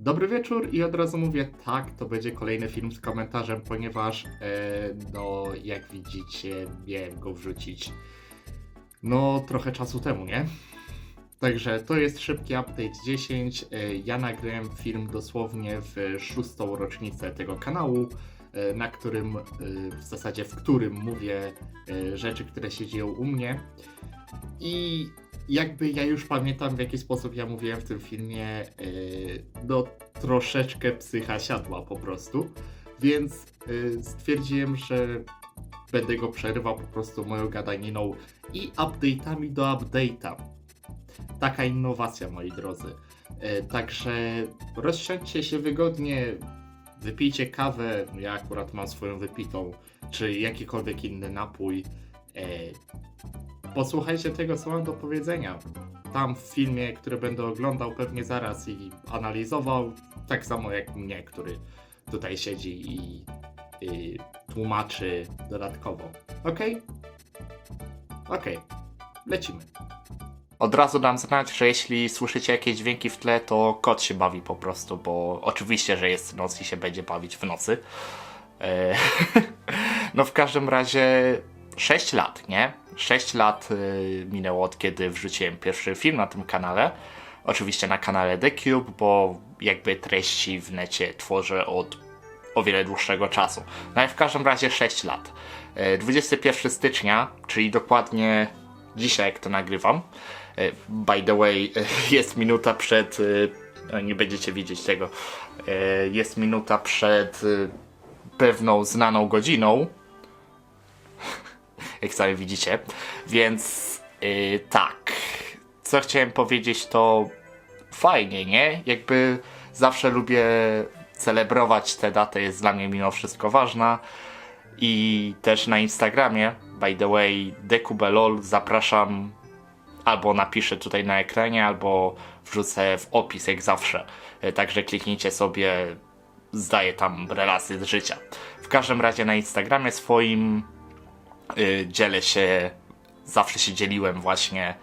Dobry wieczór i od razu mówię tak, to będzie kolejny film z komentarzem, ponieważ e, no jak widzicie miałem go wrzucić no trochę czasu temu, nie? Także to jest szybki update 10. E, ja nagrałem film dosłownie w szóstą rocznicę tego kanału, e, na którym, w zasadzie w którym mówię rzeczy, które się dzieją u mnie. I jakby ja już pamiętam w jaki sposób ja mówiłem w tym filmie, yy, no troszeczkę psycha siadła po prostu, więc yy, stwierdziłem, że będę go przerywał po prostu moją gadaniną i update'ami do update'a. Taka innowacja, moi drodzy. Yy, także rozsiądźcie się wygodnie, wypijcie kawę, ja akurat mam swoją wypitą, czy jakikolwiek inny napój. Posłuchajcie tego, co mam do powiedzenia. Tam w filmie, który będę oglądał pewnie zaraz i analizował, tak samo jak mnie, który tutaj siedzi i, i tłumaczy dodatkowo. Okej? Okej, lecimy. Od razu dam znać, że jeśli słyszycie jakieś dźwięki w tle, to kot się bawi po prostu, bo oczywiście, że jest noc i się będzie bawić w nocy. E, no w każdym razie 6 lat, nie? 6 lat y, minęło od kiedy wrzuciłem pierwszy film na tym kanale. Oczywiście na kanale The Cube, bo jakby treści w necie tworzę od o wiele dłuższego czasu. No ale w każdym razie 6 lat. E, 21 stycznia, czyli dokładnie dzisiaj jak to nagrywam. E, By the way, jest minuta przed. no, Nie będziecie widzieć tego. Jest minuta przed pewną znaną godziną, jak sami widzicie. Więc yy, tak. Co chciałem powiedzieć, to fajnie, nie? Jakby zawsze lubię celebrować tę datę, jest dla mnie mimo wszystko ważna. I też na Instagramie, by the way, dekubelol, zapraszam albo napiszę tutaj na ekranie, albo wrzucę w opis jak zawsze. Yy, Także kliknijcie sobie, zdaję tam relacje z życia. W każdym razie na Instagramie swoim y, dzielę się, zawsze się dzieliłem właśnie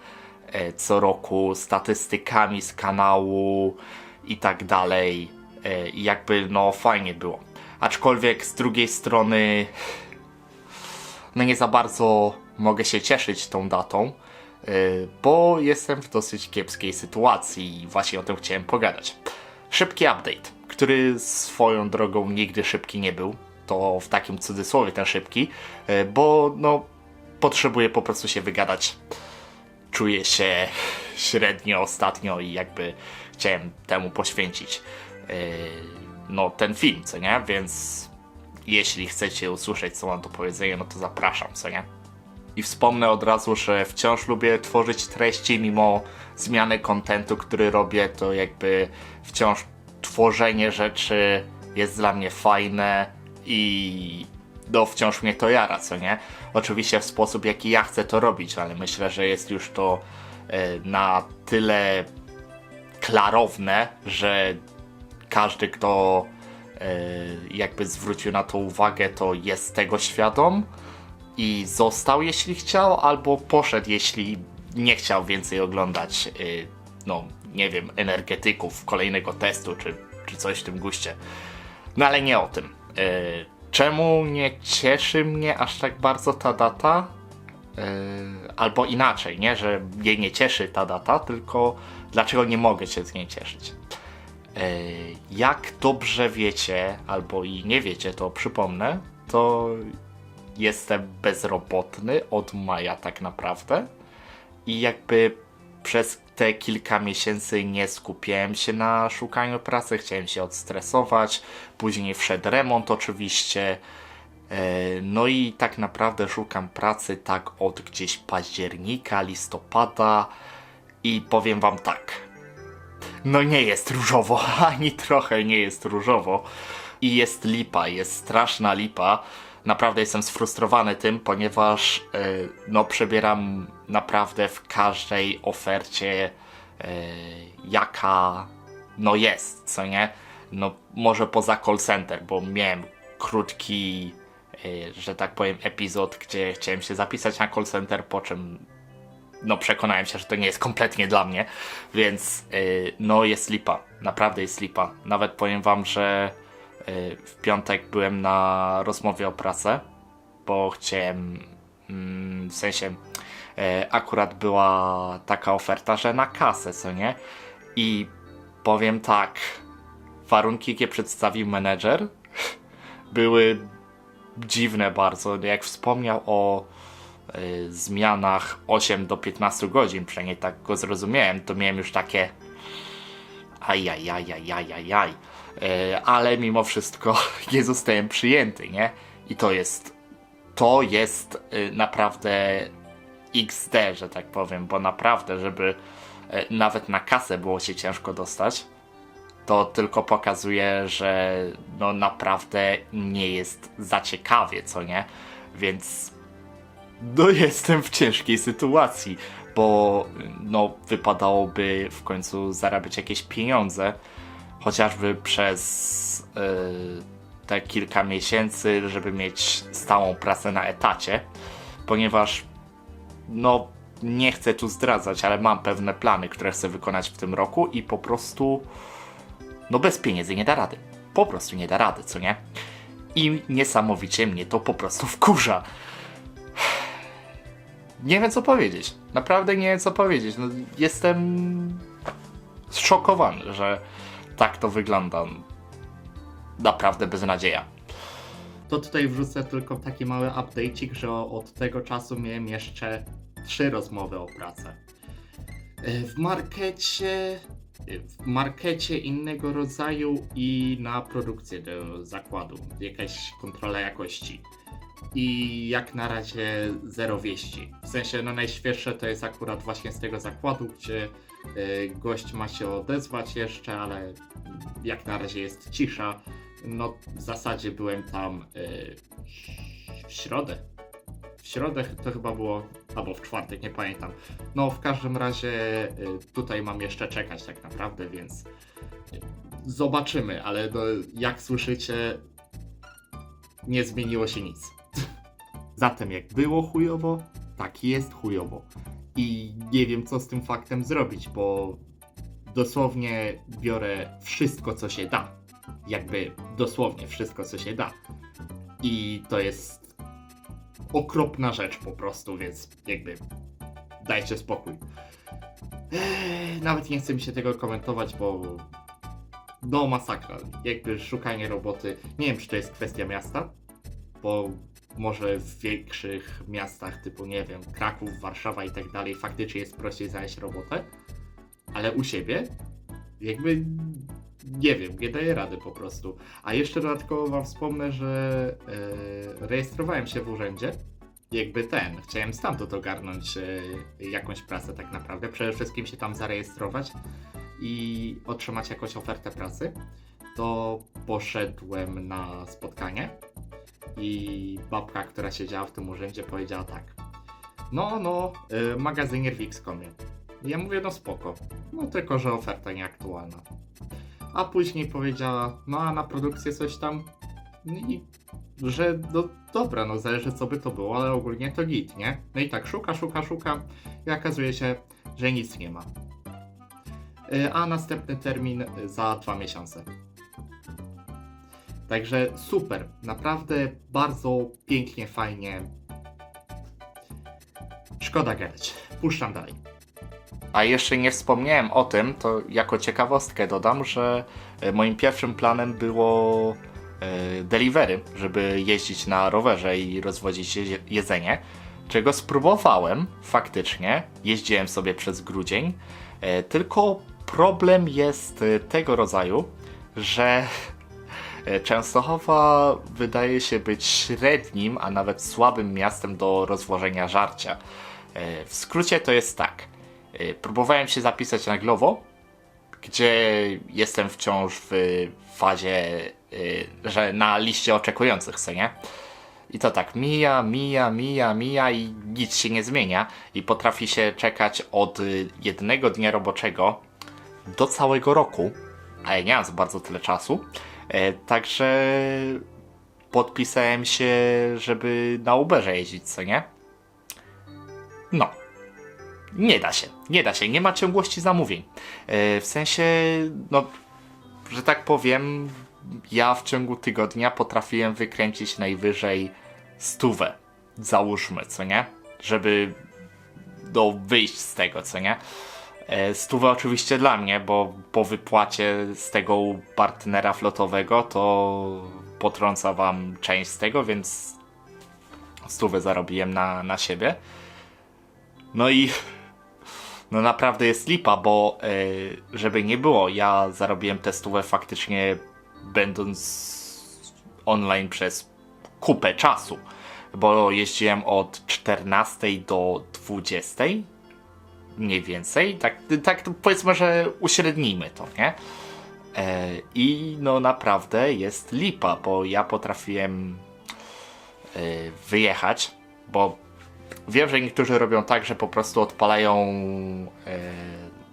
e, co roku statystykami z kanału i tak dalej. E, I jakby no fajnie było. Aczkolwiek z drugiej strony no nie za bardzo mogę się cieszyć tą datą, e, bo jestem w dosyć kiepskiej sytuacji i właśnie o tym chciałem pogadać. Szybki update, który swoją drogą nigdy szybki nie był. To w takim cudzysłowie ten szybki, e, bo no potrzebuję po prostu się wygadać. Czuję się średnio ostatnio i jakby chciałem temu poświęcić e, no ten film, co nie? Więc jeśli chcecie usłyszeć co mam do powiedzenia, no to zapraszam, co nie? I wspomnę od razu, że wciąż lubię tworzyć treści, mimo zmiany kontentu, który robię, to jakby wciąż tworzenie rzeczy jest dla mnie fajne i no wciąż mnie to jara, co nie? Oczywiście w sposób, jaki ja chcę to robić, ale myślę, że jest już to e, na tyle klarowne, że każdy, kto e, jakby zwrócił na to uwagę, to jest tego świadom i został, jeśli chciał, albo poszedł, jeśli nie chciał więcej oglądać, y, no nie wiem, energetyków, kolejnego testu, czy, czy coś w tym guście. No ale nie o tym. Y, czemu nie cieszy mnie aż tak bardzo ta data? Y, albo inaczej, nie, że mnie nie cieszy ta data, tylko dlaczego nie mogę się z niej cieszyć. E, Jak dobrze wiecie, albo i nie wiecie, to przypomnę, to jestem bezrobotny od maja tak naprawdę. I jakby przez te kilka miesięcy nie skupiałem się na szukaniu pracy, chciałem się odstresować. Później wszedł remont oczywiście. E, No i tak naprawdę szukam pracy tak od gdzieś października, listopada. I powiem wam tak, no nie jest różowo, ani trochę nie jest różowo. I jest lipa, jest straszna lipa. Naprawdę jestem sfrustrowany tym, ponieważ e, no przebieram naprawdę w każdej ofercie e, jaka no jest, co nie? No może poza call center, bo miałem krótki, e, że tak powiem, epizod, gdzie chciałem się zapisać na call center, po czym no przekonałem się, że to nie jest kompletnie dla mnie, więc y, no jest lipa, naprawdę jest lipa. Nawet powiem wam, że w piątek byłem na rozmowie o pracę, bo chciałem, mm, w sensie y, akurat była taka oferta, że na kasę, co nie? I powiem tak, warunki, jakie przedstawił menedżer, były dziwne bardzo. Jak wspomniał o y, zmianach 8 do 15 godzin, przynajmniej tak go zrozumiałem, to miałem już takie ajajajajajajaj. Ale mimo wszystko nie zostałem przyjęty, nie? I to jest to jest y, naprawdę XD, że tak powiem, bo naprawdę, żeby y, nawet na kasę było się ciężko dostać, to tylko pokazuje, że no naprawdę nie jest za ciekawie, co nie? Więc no jestem w ciężkiej sytuacji, bo no wypadałoby w końcu zarabiać jakieś pieniądze, chociażby przez yy, te kilka miesięcy, żeby mieć stałą pracę na etacie, ponieważ no nie chcę tu zdradzać, ale mam pewne plany, które chcę wykonać w tym roku i po prostu no bez pieniędzy nie da rady. Po prostu nie da rady, co nie? I niesamowicie mnie to po prostu wkurza. Nie wiem co powiedzieć. Naprawdę nie wiem co powiedzieć. No, jestem zszokowany, że tak to wygląda. Naprawdę beznadzieja. To tutaj wrzucę tylko taki mały update'ik, że od tego czasu miałem jeszcze trzy rozmowy o pracę. E, W markecie w markecie innego rodzaju i na produkcję do zakładu, jakaś kontrola jakości. I jak na razie zero wieści. W sensie, no najświeższe to jest akurat właśnie z tego zakładu, gdzie gość ma się odezwać jeszcze, ale jak na razie jest cisza. No w zasadzie byłem tam y, w środę. W środę to chyba było, albo w czwartek, nie pamiętam. No, w każdym razie y, tutaj mam jeszcze czekać tak naprawdę, więc zobaczymy, ale no, jak słyszycie, nie zmieniło się nic. Zatem jak było chujowo, tak jest chujowo. I nie wiem co z tym faktem zrobić, bo dosłownie biorę wszystko co się da. Jakby dosłownie wszystko co się da. I to jest okropna rzecz po prostu, więc jakby dajcie spokój. Ech, nawet nie chcę mi się tego komentować, bo no masakra. Jakby szukanie roboty. Nie wiem, czy to jest kwestia miasta, bo może w większych miastach typu, nie wiem, Kraków, Warszawa i tak dalej faktycznie jest prościej znaleźć robotę, ale u siebie jakby nie wiem, nie daję rady po prostu. A jeszcze dodatkowo wam wspomnę, że e, rejestrowałem się w urzędzie. Jakby ten, chciałem stamtąd ogarnąć e, jakąś pracę tak naprawdę. Przede wszystkim się tam zarejestrować i otrzymać jakąś ofertę pracy. To poszedłem na spotkanie i babka, która siedziała w tym urzędzie powiedziała tak. No, no, y, magazynier w X-Comie. Ja mówię, no spoko. No tylko, że oferta nieaktualna. A później powiedziała, no a na produkcję coś tam. No i że no dobra, no zależy co by to było, ale ogólnie to git, nie? No i tak szuka, szuka, szuka i okazuje się, że nic nie ma. Y, A następny termin za dwa miesiące. Także super, naprawdę bardzo pięknie, fajnie. Szkoda gadać. Puszczam dalej. A jeszcze nie wspomniałem o tym, to jako ciekawostkę dodam, że e, moim pierwszym planem było e, delivery, żeby jeździć na rowerze i rozwozić je- jedzenie, czego spróbowałem faktycznie. Jeździłem sobie przez grudzień, e, tylko problem jest tego rodzaju, że Częstochowa wydaje się być średnim, a nawet słabym miastem do rozwożenia żarcia. E, W skrócie to jest tak. E, Próbowałem się zapisać na Glovo, gdzie jestem wciąż w fazie, e, że na liście oczekujących, co nie? I to tak mija, mija, mija, mija i nic się nie zmienia. I potrafi się czekać od jednego dnia roboczego do całego roku, a ja nie mam bardzo tyle czasu. E, także podpisałem się, żeby na Uberze jeździć, co nie? No. nie da się, nie da się, nie ma ciągłości zamówień. E, w sensie, no, że tak powiem, ja w ciągu tygodnia potrafiłem wykręcić najwyżej stówę, załóżmy, co nie? Żeby do wyjść z tego, co nie? E, Stówę oczywiście dla mnie, bo po wypłacie z tego partnera flotowego to potrąca wam część z tego, więc stówę zarobiłem na, na siebie. No i no naprawdę jest lipa, bo e, żeby nie było, ja zarobiłem tę stówę faktycznie będąc online przez kupę czasu, bo jeździłem od 14 do 20 mniej więcej, tak, tak powiedzmy, że uśrednijmy to, nie? E, I no naprawdę jest lipa, bo ja potrafiłem e, wyjechać, bo wiem, że niektórzy robią tak, że po prostu odpalają e,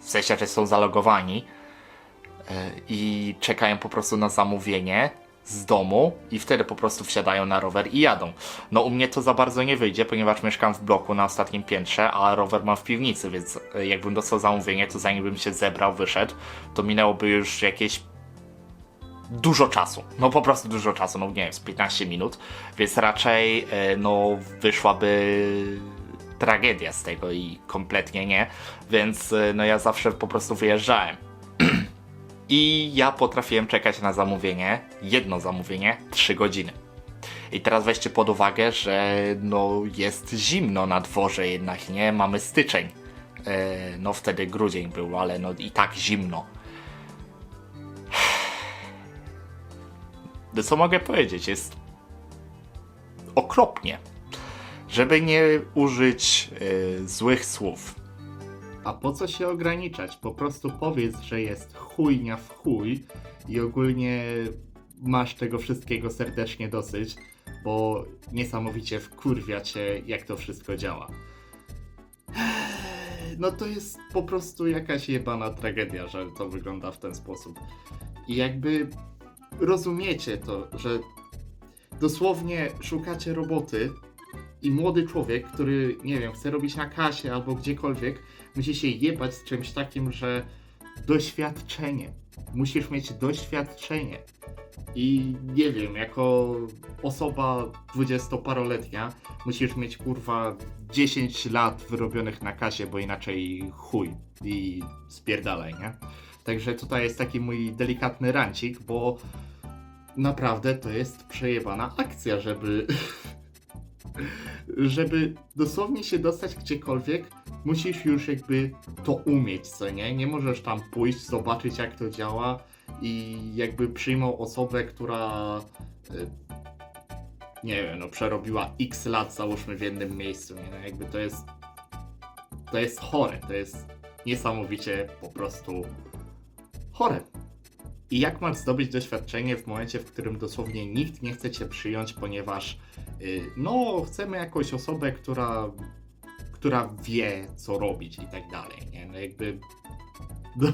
w sensie, że są zalogowani e, i czekają po prostu na zamówienie z domu i wtedy po prostu wsiadają na rower i jadą. No u mnie to za bardzo nie wyjdzie, ponieważ mieszkam w bloku na ostatnim piętrze, a rower mam w piwnicy, więc e, jakbym dostał zamówienie, to zanim bym się zebrał, wyszedł, to minęłoby już jakieś dużo czasu. No po prostu dużo czasu, no nie wiem, z 15 minut, więc raczej e, no wyszłaby tragedia z tego i kompletnie nie, więc e, no ja zawsze po prostu wyjeżdżałem. I ja potrafiłem czekać na zamówienie, jedno zamówienie, 3 godziny. I teraz weźcie pod uwagę, że no jest zimno na dworze jednak, nie? Mamy styczeń. E, no wtedy grudzień był, ale no i tak zimno. No co mogę powiedzieć? Jest okropnie. Żeby nie użyć e, złych słów. A po co się ograniczać? Po prostu powiedz, że jest chujnia w chuj i ogólnie masz tego wszystkiego serdecznie dosyć, bo niesamowicie wkurwia cię, jak to wszystko działa. No to jest po prostu jakaś jebana tragedia, że to wygląda w ten sposób. I jakby rozumiecie to, że dosłownie szukacie roboty i młody człowiek, który, nie wiem, chce robić na kasie albo gdziekolwiek, musi się jebać z czymś takim, że doświadczenie. Musisz mieć doświadczenie. I nie wiem, jako osoba dwudziestoparoletnia musisz mieć kurwa 10 lat wyrobionych na kasie, bo inaczej chuj i spierdalaj, nie? Także tutaj jest taki mój delikatny rancik, bo naprawdę to jest przejebana akcja, żeby żeby dosłownie się dostać gdziekolwiek, musisz już jakby to umieć, co nie? Nie możesz tam pójść, zobaczyć jak to działa i jakby przyjmą osobę, która y, nie wiem, no przerobiła x lat załóżmy w jednym miejscu, nie? No, jakby to jest to jest chore, to jest niesamowicie po prostu chore. I jak masz zdobyć doświadczenie w momencie, w którym dosłownie nikt nie chce cię przyjąć, ponieważ y, no, chcemy jakąś osobę, która, która wie, co robić i tak dalej, nie? No jakby no,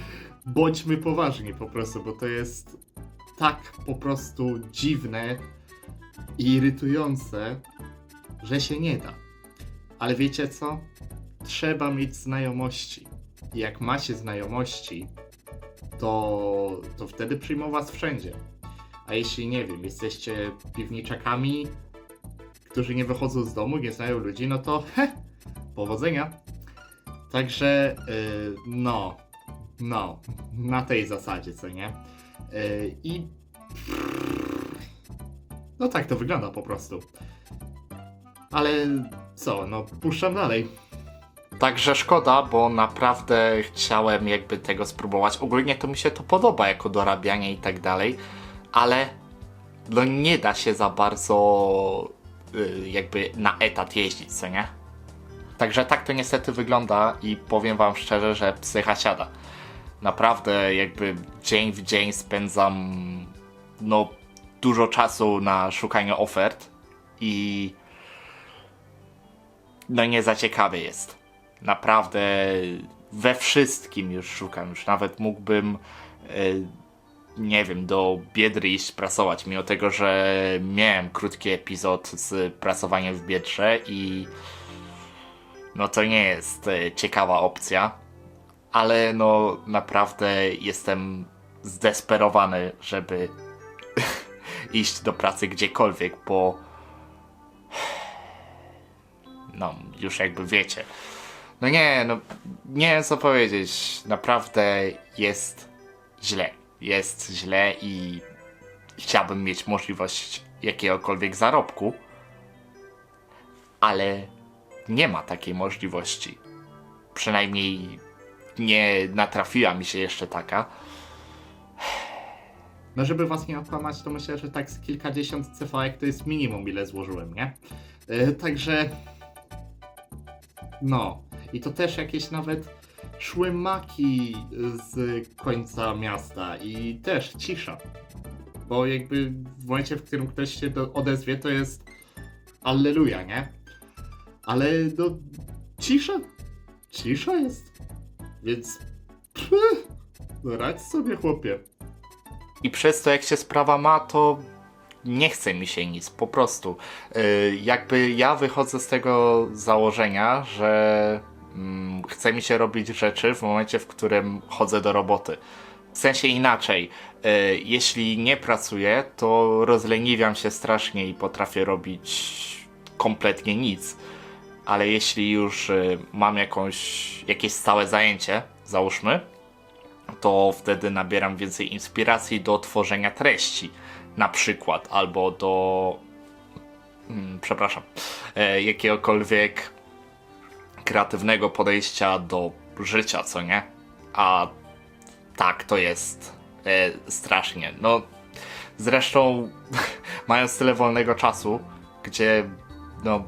bądźmy poważni po prostu, bo to jest tak po prostu dziwne i irytujące, że się nie da. Ale wiecie co? Trzeba mieć znajomości. Jak macie znajomości, to, to wtedy przyjmą was wszędzie. A jeśli nie wiem, jesteście piwniczakami, którzy nie wychodzą z domu, nie znają ludzi, no to he, powodzenia. Także yy, no, no, na tej zasadzie, co nie? Yy, I no tak to wygląda po prostu. Ale co, no puszczam dalej. Także szkoda, bo naprawdę chciałem jakby tego spróbować. Ogólnie to mi się to podoba jako dorabianie i tak dalej, ale no nie da się za bardzo y, jakby na etat jeździć, co nie? Także tak to niestety wygląda i powiem wam szczerze, że psycha siada. Naprawdę jakby dzień w dzień spędzam no dużo czasu na szukaniu ofert i no nie za ciekawy jest naprawdę we wszystkim już szukam. Już nawet mógłbym, e, nie wiem, do Biedry iść prasować, mimo tego, że miałem krótki epizod z prasowaniem w Biedrze i no to nie jest e, ciekawa opcja. Ale no naprawdę jestem zdesperowany, żeby iść do pracy gdziekolwiek, bo no już jakby wiecie. No nie, no nie wiem co powiedzieć. Naprawdę jest źle. Jest źle i chciałbym mieć możliwość jakiegokolwiek zarobku, ale nie ma takiej możliwości. Przynajmniej nie natrafiła mi się jeszcze taka. No żeby was nie okłamać, to myślę, że tak z kilkadziesiąt CV to jest minimum ile złożyłem, nie? Yy, także... No. I to też jakieś nawet szły maki z końca miasta i też cisza. Bo jakby w momencie, w którym ktoś się do, odezwie, to jest alleluja, nie? Ale no... Cisza? Cisza jest. Więc... No radź sobie, chłopie. I przez to, jak się sprawa ma, to nie chce mi się nic, po prostu. Yy, jakby ja wychodzę z tego założenia, że chce mi się robić rzeczy w momencie, w którym chodzę do roboty. W sensie inaczej, yy, jeśli nie pracuję, to rozleniwiam się strasznie i potrafię robić kompletnie nic. Ale jeśli już yy, mam jakąś, jakieś stałe zajęcie, załóżmy, to wtedy nabieram więcej inspiracji do tworzenia treści, na przykład, albo do. Mm, przepraszam, e, jakiegokolwiek kreatywnego podejścia do życia, co nie? A tak to jest e, strasznie. No, zresztą, mając tyle wolnego czasu, gdzie no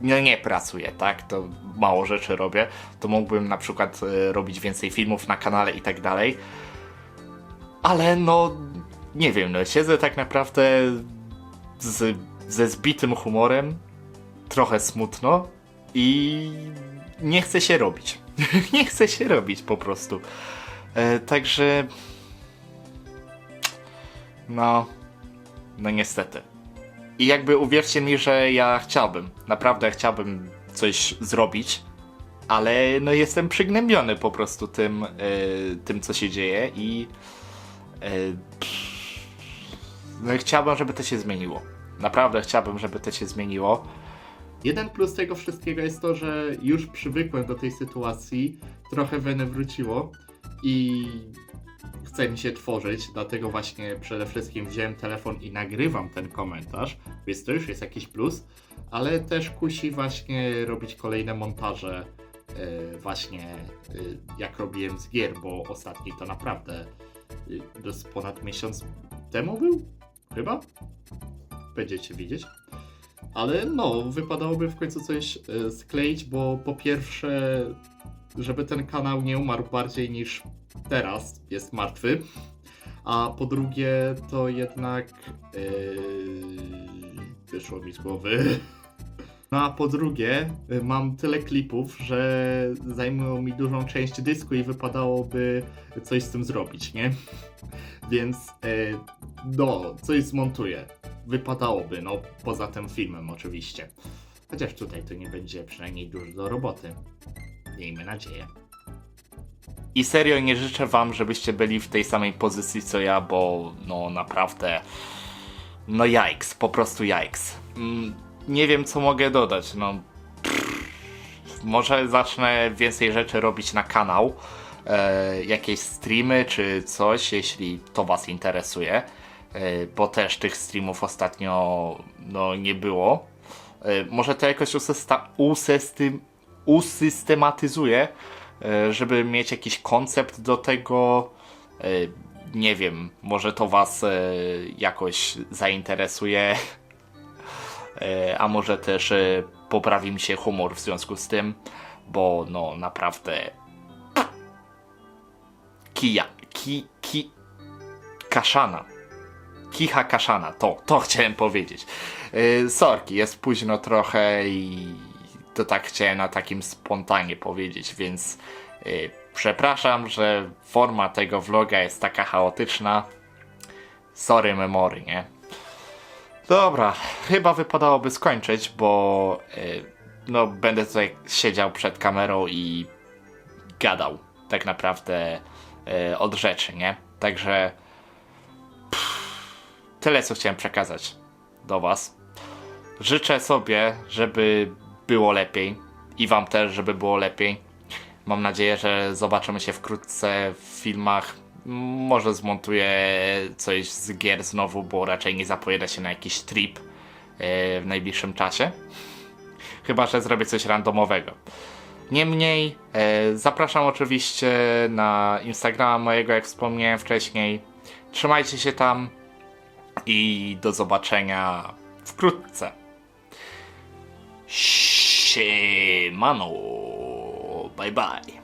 no nie pracuję, tak? To mało rzeczy robię. To mógłbym na przykład e, robić więcej filmów na kanale i tak dalej. Ale no nie wiem, no siedzę tak naprawdę z, ze zbitym humorem, trochę smutno i nie chce się robić. nie chce się robić po prostu. E, także no no niestety. I jakby uwierzcie mi, że ja chciałbym, naprawdę chciałbym coś zrobić, ale no jestem przygnębiony po prostu tym, y, tym co się dzieje i y, no i chciałbym, żeby to się zmieniło. Naprawdę chciałbym, żeby to się zmieniło. Jeden plus tego wszystkiego jest to, że już przywykłem do tej sytuacji, trochę weny wróciło i chce mi się tworzyć, dlatego właśnie przede wszystkim wziąłem telefon i nagrywam ten komentarz, więc to już jest jakiś plus, ale też kusi właśnie robić kolejne montaże e, właśnie e, jak robiłem z gier, bo ostatni to naprawdę yy, ponad miesiąc temu był? Chyba? Będziecie widzieć. Ale no, wypadałoby w końcu coś e, skleić, bo po pierwsze, żeby ten kanał nie umarł bardziej niż teraz jest martwy, a po drugie, to jednak yy, wyszło mi z głowy. No a po drugie, y, mam tyle klipów, że zajmują mi dużą część dysku i wypadałoby coś z tym zrobić, nie? Więc yy, no, coś zmontuję. Wypadałoby, no poza tym filmem oczywiście. Chociaż tutaj to nie będzie przynajmniej dużo do roboty. Miejmy nadzieję. I serio nie życzę wam, żebyście byli w tej samej pozycji co ja, bo no naprawdę. No jajks, po prostu jajks. Mm, nie wiem co mogę dodać, no. Pff, może zacznę więcej rzeczy robić na kanał. E, jakieś streamy czy coś, jeśli to was interesuje. E, bo też tych streamów ostatnio no, nie było. E, może to jakoś usystym- usystematyzuję e, żeby mieć jakiś koncept do tego. Nie wiem, może to Was jakoś zainteresuje, a może też poprawi mi się humor w związku z tym, bo no naprawdę. Kija, ki, ki, kaszana. Kicha kaszana, to, to chciałem powiedzieć. Yy, sorki, jest późno trochę i to tak chciałem na takim spontanie powiedzieć, więc yy, przepraszam, że forma tego vloga jest taka chaotyczna. Sorry memory, nie? Dobra, chyba wypadałoby skończyć, bo yy, no, będę tutaj siedział przed kamerą i gadał tak naprawdę e, od rzeczy, nie? Także tyle, co chciałem przekazać do Was. Życzę sobie, żeby było lepiej i Wam też, żeby było lepiej. Mam nadzieję, że zobaczymy się wkrótce w filmach. Może zmontuję coś z gier znowu, bo raczej nie zapojedę się na jakiś trip e, w najbliższym czasie. Chyba, że zrobię coś randomowego. Niemniej, e, zapraszam oczywiście na Instagrama mojego, jak wspomniałem wcześniej. Trzymajcie się tam i do zobaczenia wkrótce. Siemano. Bye bye.